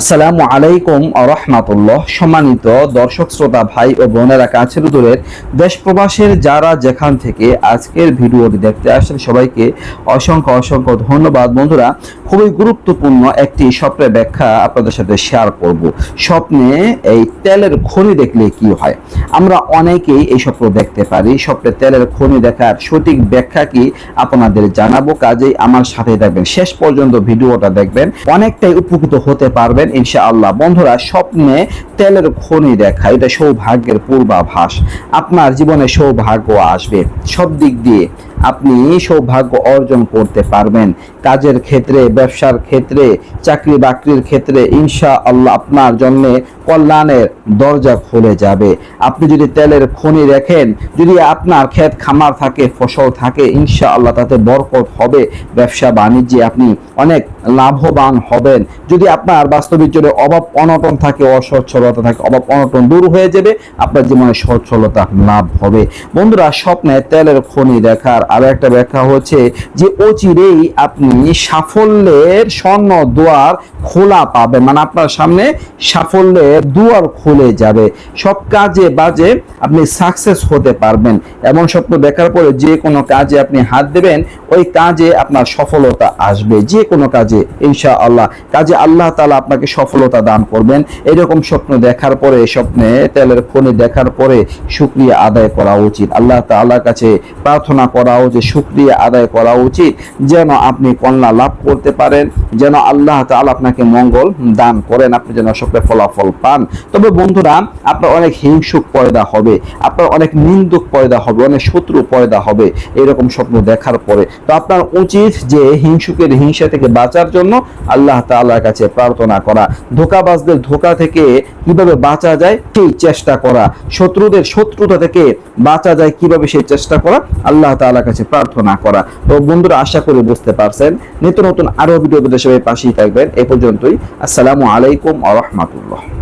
আসসালামু আলাইকুম রহমাতুল্লাহ। সম্মানিত দর্শক, শ্রোতা, ভাই ও বোনেরা, কাছের দূরের দেশ প্রবাসের যারা যেখান থেকে আজকের ভিডিওটি দেখতে আসেন সবাইকে অসংখ্য অসংখ্য ধন্যবাদ। বন্ধুরা, খুবই গুরুত্বপূর্ণ একটি স্বপ্নের ব্যাখ্যা আপনাদের সাথে শেয়ার করব। স্বপ্নে এই তেলের খনি দেখলে কি হয়? আমরা অনেকেই এই স্বপ্ন দেখতে পারি। স্বপ্নে তেলের খনি দেখার সঠিক ব্যাখ্যা কি আপনাদের জানাব। কাজেই আমার সাথে থাকবেন। শেষ পর্যন্ত ভিডিওটা দেখবেন। অনেকটাই উপকৃত হতে পারবেন। ইনশাআল্লাহ, বন্ধুরা, স্বপ্নে তেলের খনি দেখা, এটা সৌভাগ্যের পূর্বাভাস। আপনার জীবনে সৌভাগ্য আসবে। সব দিক দিয়ে আপনি সৌভাগ্য অর্জন করতে পারবেন। কাজের ক্ষেত্রে, ব্যবসার ক্ষেত্রে চাকরি বাকরির ক্ষেত্রে ইনশা আল্লাহ আপনার জন্যে কল্যাণের দরজা খুলে যাবে। আপনি যদি তেলের খনি দেখেন, যদি আপনার ক্ষেত খামার থাকে, ফসল থাকে ইনশা আল্লাহ তাতে বরকত হবে, ব্যবসা বাণিজ্যে আপনি অনেক লাভবান হবেন। যদি আপনার বাস্তবিক জন্য অভাব অনটন থাকে, অসচ্ছলতা থাকে, অভাব অনটন দূর হয়ে যাবে, আপনার জীবনে সচ্ছলতা লাভ হবে। বন্ধুরা, স্বপ্নে তেলের খনি দেখার আরও একটা ব্যাখ্যা হচ্ছে যে অচিরেই আপনি সাফল্যের স্বর্ণ দুয়ার খোলা পাবেন। মানে আপনার সামনে সাফল্যের দুয়ার খুলে যাবে। সব কাজে বাজে আপনি সাকসেস হতে পারবেন। এমন স্বপ্ন দেখার পরে যে কোনো কাজে আপনি হাত দেবেন, ওই কাজে আপনার সফলতা আসবে। যে কোনো কাজে ইনশা আল্লাহ কাজে আল্লাহ তালা আপনাকে সফলতা দান করবেন। এরকম স্বপ্ন দেখার পরে, স্বপ্নে তেলের খনি দেখার পরে শুক্রিয়া আদায় করা উচিত। আল্লাহ তাআলার কাছে প্রার্থনা করা উচিত শুক্রিয়া আদায় করা উচিত, যেন আপনি কন্যা লাভ করতে পারেন, যেন আল্লাহ তাআলা আপনাকে মঙ্গল দান করেন, আপনি যেন সকলে ফলাফল পান। তবে বন্ধুরা, আপনার অনেক হিংসুক পয়দা হবে, আপনার অনেক নিন্দুক পয়দা হবে, অনেক শত্রু পয়দা হবে, এরকম স্বপ্ন দেখার পরে। তো আপনার উচিত যে হিংসুকের হিংসা থেকে বাঁচার জন্য আল্লাহ তাআলার কাছে প্রার্থনা করা। ধোকাবাজদের ধোকা থেকে কীভাবে বাঁচা যায়, সেই চেষ্টা করা। শত্রুদের শত্রুতা থেকে বাঁচা যায়, কীভাবে সেই চেষ্টা করা, আল্লাহ তাআলার কাছে প্রার্থনা করা। তো বন্ধুরা, আশা করি বুঝতে পারছেন। নিত্য নতুন আরও ভিডিও সবাই পাশেই থাকবেন। এ পর্যন্তই। আসসালামু আলাইকুম আ রহমাতুল্লাহ।